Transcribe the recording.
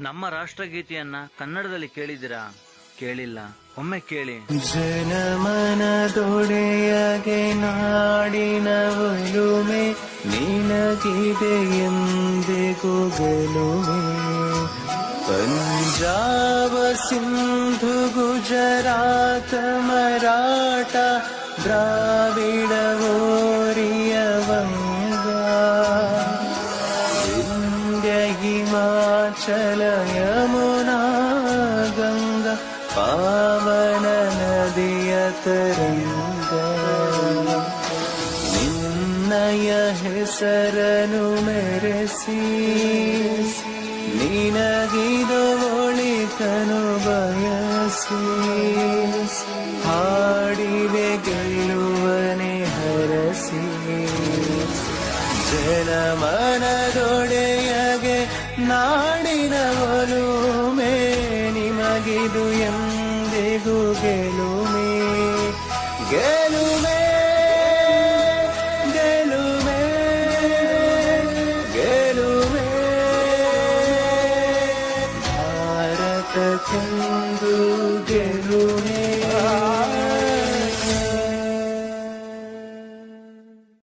ನಮ್ಮ ರಾಷ್ಟ್ರಗೀತೆಯನ್ನ ಕನ್ನಡದಲ್ಲಿ ಕೇಳಿದಿರಾ ಕೇಳಿಲ್ಲ. ಒಮ್ಮೆ ಕೇಳಿ. ಜನಮನದೊಡೆಯಗೆ ನಾಡಿನ ಒಲುಮೆ, ನಿನಗಿದೆ ಎಂದಿಗೂ ಗೆಲುವೆ ಪಂಜಾಬ ಸಿಂಧು, ಗುಜರಾತ, ಮರಾಠ ದ್ರಾವಿಡ ಗಂಗಾ ಪಾವನ ನದಿಯ ತರಂಗ. ನಿನ್ನಯ ಹೆಸರನು ಮೆರೆಸಿ ನಿನಗಿದು ಒಳಿತನು ಬಯಸಿ. ಹಾಡಿವೆ ಗೆಲ್ಲುವನೆ ಹರಸಿ. ಜನಮನದೊಡೆಯಗೆ ನಾಡಿನ ಒಲುಮೆ ನಿಮಗಿದು ಎಂದಿಗೂ ಗೆಲುಮೆ ಗೆಲುಮೆ ಗೆಲುಮೆ ಗೆಲುಮೆ. ಭಾರತ ಚಂದು ಗೆ